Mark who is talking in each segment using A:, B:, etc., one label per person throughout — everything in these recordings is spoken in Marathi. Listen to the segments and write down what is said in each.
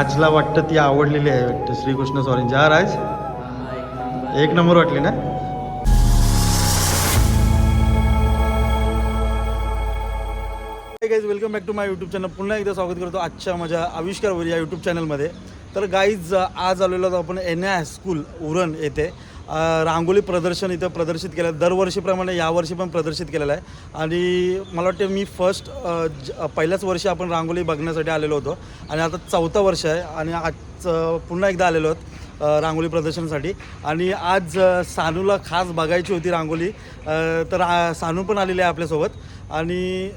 A: राजला वाटतं ती आवडलेली आहे वाटतं. श्रीकृष्ण सॉरींची हा राज. एक नंबर वाटली ना? Guys welcome back to my YouTube channel पुन्हा एकदा स्वागत करतो आजच्या माझ्या आविष्कारवर या यूट्यूब चॅनलमध्ये तर गाईज आज आलेलो आपण एन आय स्कूल उरण येथे. रांगोळी प्रदर्शन इथं प्रदर्शित केलं. दरवर्षीप्रमाणे यावर्षी पण प्रदर्शित केलेलं आहे. आणि मला वाटते मी फर्स्ट पहिल्याच वर्षी आपण रांगोळी बघण्यासाठी आलेलो होतो. आणि आता चौथा वर्ष आहे आणि आज पुन्हा एकदा आलेलो आहोत रांगोळी प्रदर्शनासाठी. आणि आज सानूला खास बघायची होती रांगोळी. तर सानू पण आलेली आहे आपल्यासोबत. आणि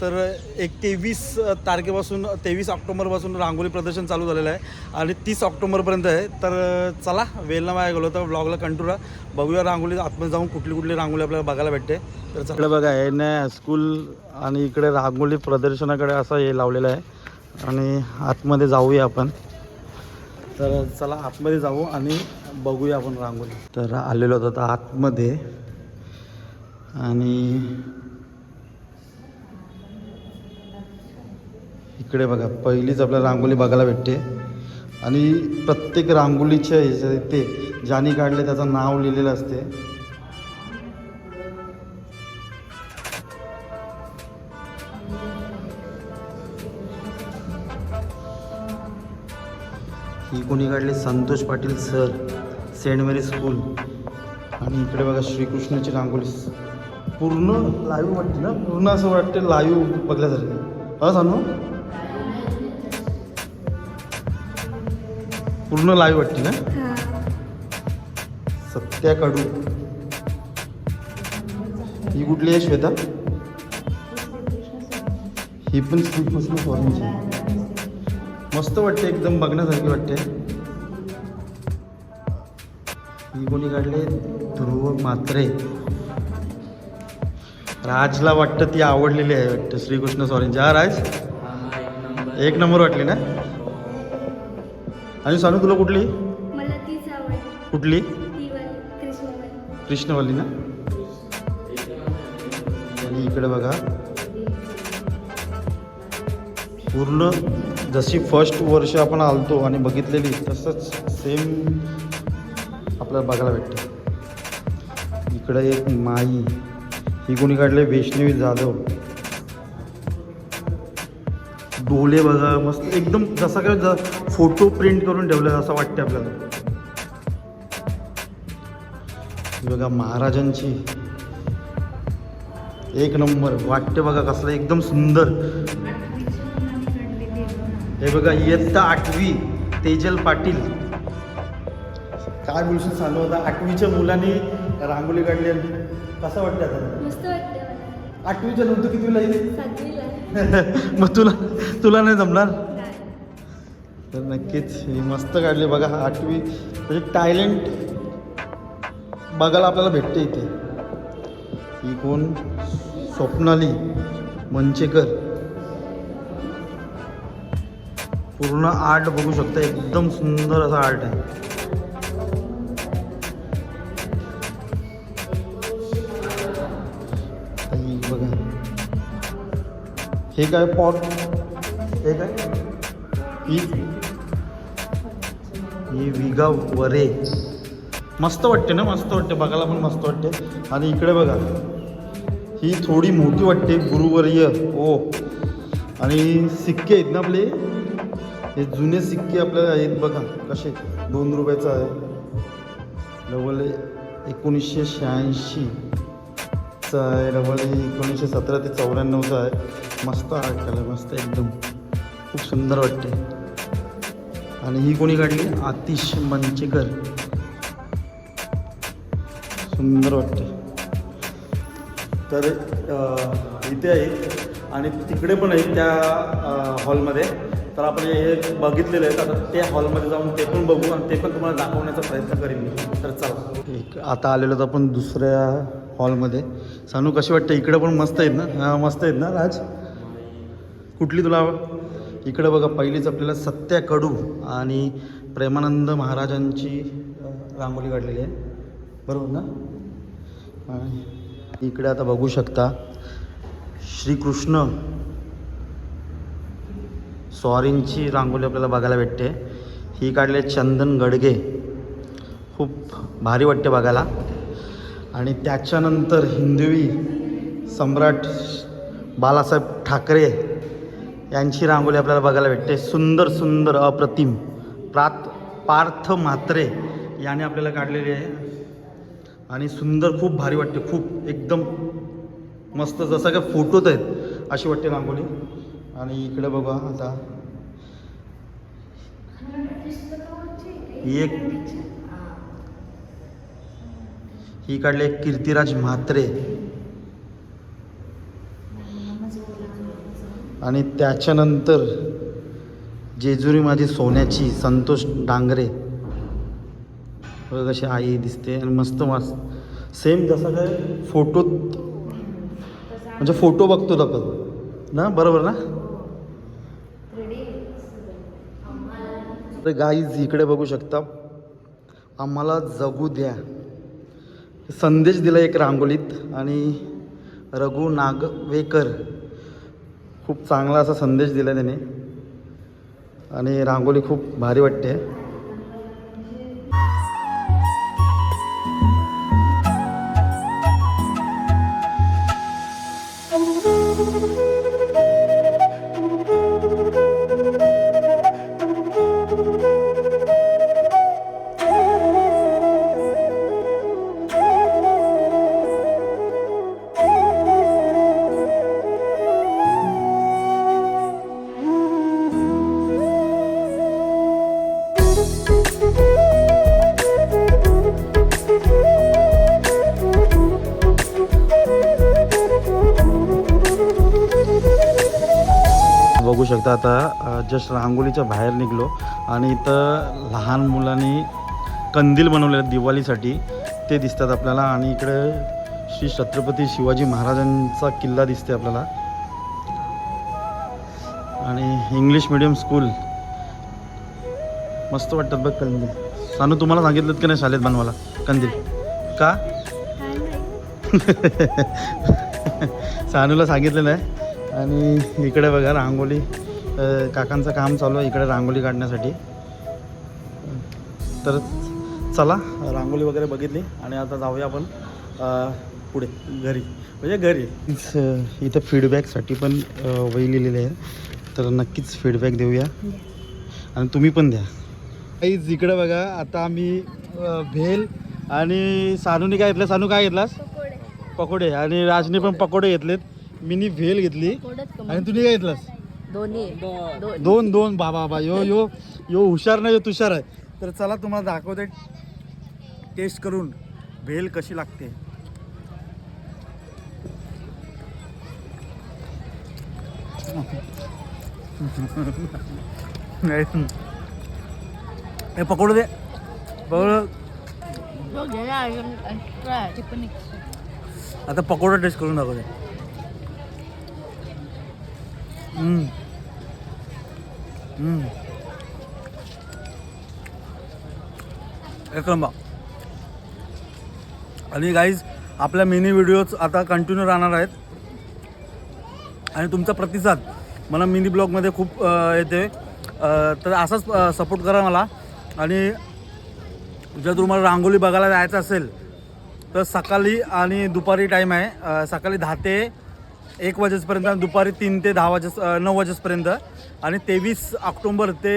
A: तर एक तेवीस तारखेपासून तेवीस ऑक्टोबरपासून रांगोळी प्रदर्शन चालू झालेलं आहे. आणि तीस ऑक्टोबरपर्यंत आहे. तर चला वेलना वाया गेलो तर ब्लॉगला कंटूरा. बघूया रांगोळी आतमध्ये जाऊन कुठली कुठली रांगोळी आपल्याला बघायला भेटते. तर इकडे बघा हे ना स्कूल आणि इकडे रांगोळी प्रदर्शनाकडे असं हे लावलेलं आहे. आणि आतमध्ये जाऊया आपण. तर चला आतमध्ये जाऊ आणि बघूया आपण रांगोळी. तर आलेलो होतो आता आतमध्ये. आणि इकडे बघा पहिलीच आपल्याला रांगोळी बघायला भेटते. आणि प्रत्येक रांगोळीच्या ह्याच्या ते ज्याने काढले त्याचं नाव लिहिलेलं असते. ही कोणी काढली? Santosh Patil sir saint Mary school. आणि इकडे बघा श्रीकृष्णाची रांगोळी. पूर्ण लाईव्ह वाटते ना? पूर्ण असं वाटते लाईव्ह बघल्यासारखे. हा सांगू पूर्ण लाईव्ह वाटते ना? सत्या कडू ही कुठली आहे श्वेता? ही पण श्रीकृष्ण स्वामींची मस्त वाटते एकदम बघण्यासारखी वाटते. ही कोणी काढले? ध्रुव मात्रे राजला वाटतं ती आवडलेली आहे वाटतं. श्रीकृष्ण सॉरींची हा राज एक नंबर वाटली ना? आणि सांगू तुला कुठली?
B: मला तीच आवड.
A: कुठली?
B: ती वाली कृष्णवाली
A: कृष्णवाली ना आणि इकडे बघा. पूर्ण जशी फर्स्ट वर्ष आपण आलतो आणि बघितलेली तसंच सेम आपल्याला बघायला भेटते. इकडे एक माई ही कोणी काढले? वैष्णवी जाधव. डोले बघा मस्त. एकदम जसा काय फोटो प्रिंट करून ठेवलं असं वाटते आपल्याला. ही बघा महाराजांची एक नंबर वाटते बघा कसलं एकदम सुंदर. हे बघा इयत्ता आठवी तेजल पाटील. काय बोलशील सांगू आता. आठवीच्या मुलांनी रांगोळी काढली कसं वाटतं आता? आठवीच्या नव्हतं कितीला येईल? मग तुला तुला नाही जमणार. तर नक्कीच ही मस्त काढली बघा आठवी. म्हणजे टॅलेंट बघायला आपल्याला भेटते इथे. ही कोण? स्वप्नाली मंचेकर. पूर्ण आर्ट बघू शकता एकदम सुंदर असा आर्ट आहे. बघा हे काय पॉट हे काय ही. ही विगा वरे. मस्त वाटते ना मस्त वाटते. बघायला पण मस्त वाटते. आणि इकडे बघा. ही थोडी मोठी वाटते गुरुवर्य. ओ. आणि सिक्के आहेत ना आपले? हे जुने सिक्के आपल्याला आहेत बघा. कसे? दोन रुपयाचा आहे. डबल एकोणीसशे शहाऐंशीचा आहे. डबल एकोणीसशे सतरा ते चौऱ्याण्णवचा आहे. मस्त आर्ट केलं मस्त एकदम. खूप सुंदर वाटते. आणि ही कोणी काढली? आतिश मंचेकर. सुंदर वाटते. तर इथे आहे. आणि तिकडे पण आहे त्या हॉलमध्ये. तर आपण हे बघितलेलं आहे. आता त्या हॉलमध्ये जाऊन ते पण बघू आणि ते पण तुम्हाला दाखवण्याचा प्रयत्न करेन मी. तर चला. एक आता आलेलो तर आपण दुसऱ्या हॉलमध्ये. सानू कशी वाटतं? इकडे पण मस्त आहेत ना? मस्त आहेत ना राज? कुठली तुला इकडं बघा पहिलीच आपल्याला सत्या कडू आणि प्रेमानंद महाराजांची रांगोळी काढलेली आहे. बरोबर ना? आणि इकडे आता बघू शकता श्रीकृष्ण स्वारींची रांगोळी आपल्याला बघायला भेटते. ही काढले चंदन गडगे. खूप भारी वाटते बघायला. आणि त्याच्यानंतर हिंदवी सम्राट बालासाहेब ठाकरे यांची रांगोळी आपल्याला बघायला भेटते. सुंदर सुंदर अप्रतिम. प्रात पार्थ म्हात्रे याने आपल्याला काढलेली आहे. आणि सुंदर खूप भारी वाटते. खूप एकदम मस्त जसं काय फोटोत आहेत अशी वाटते रांगोळी. आणि इकडे बघा आता. ही एक ही काढले कीर्तिराज म्हात्रे. आणि त्याच्यानंतर जेजुरी माझी सोन्याची संतोष डांगरे. कशी आई दिसते आणि मस्त मस्त सेम जसं काय फोटोत म्हणजे फोटो बघतो आपण ना? बरोबर ना? तर गाईज इकडे बघू शकता. आम्हाला जगू द्या. संदेश दिला एक रांगोळीत आणि रघु नागवेकर. खूप चांगला असा संदेश दिला त्याने. आणि रांगोळी खूप भारी वाटते. बघू शकता आता जस्ट रांगोलीच्या बाहेर निघलो आणि इथं लहान मुलांनी कंदील बनवले आहेत दिवाळीसाठी ते दिसतात आपल्याला आणि इकडे श्री छत्रपती शिवाजी महाराजांचा किल्ला दिसते आपल्याला. आणि इंग्लिश मिडियम स्कूल. मस्त वाटतात बघ कंदील. सानू तुम्हाला सांगितलं की नाही शाळेत बनवायला? कंदील. का? सानूला सांगितलं नाही? आणि इकडे बघा रांगोळी. अ, काकांचं काम चालू आहे इकडे रांगोळी काढण्यासाठी. तर चला रांगोळी वगैरे बघितली आणि आता जाऊया आपण पुढे घरी. म्हणजे घरी. इथं- इथं फीडबॅकसाठी पण वही लिहिलेली आहे. तर नक्कीच फीडबॅक देऊया. आणि तुम्ही पण द्या. काहीच इकडे बघा आता आम्ही भेल आणि सानूने काय घेतलं? सानू काय घेतलास?
B: पकोडे.
A: पकोडे. आणि राजने पण पकोडे घेतलेत. मिनी भेल घेतली. आणि तुम्ही काय घेतलास?
C: दोन्ही. दोन.
A: दोन दोन बाबा बाबा. यो यो यो हुशार नाही यो तुषार आहे. तर चला तुम्हाला दाखवते. टेस्ट करून भेल कशी लागते. हे पकोडे दे. पकोडे. आता पकोडा टेस्ट करून दाखवते. Mm. Mm. एक नंबर आणि गाईज आपल्या मिनी व्हिडिओज आता कंटिन्यू राहणार आहेत आणि तुमचा प्रतिसाद मला मिनी ब्लॉगमध्ये खूप येते तर असाच सपोर्ट करा मला आणि जर तुम्हाला रांगोळी बघायला जायचं असेल तर सकाळी आणि दुपारी टाईम आहे सकाळी दहा ते एक वाजेपर्यंत आणि दुपारी तीन ते दहा वाजेस नऊ वाजेपर्यंत आणि तेवीस ऑक्टोंबर ते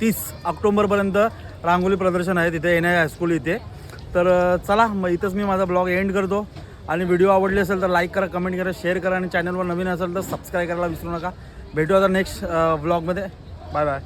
A: तीस ऑक्टोंबरपर्यंत रांगोळी प्रदर्शन आहे तिथे एन आय हायस्कूल इथे. तर चला मग इथंच मी माझा ब्लॉग एंड करतो. आणि व्हिडिओ आवडली असेल तर लाईक करा कमेंट करा शेअर करा. आणि चॅनलवर नवीन असेल तर सबस्क्राईब करायला विसरू नका. भेटू आता नेक्स्ट ब्लॉगमध्ये बाय बाय.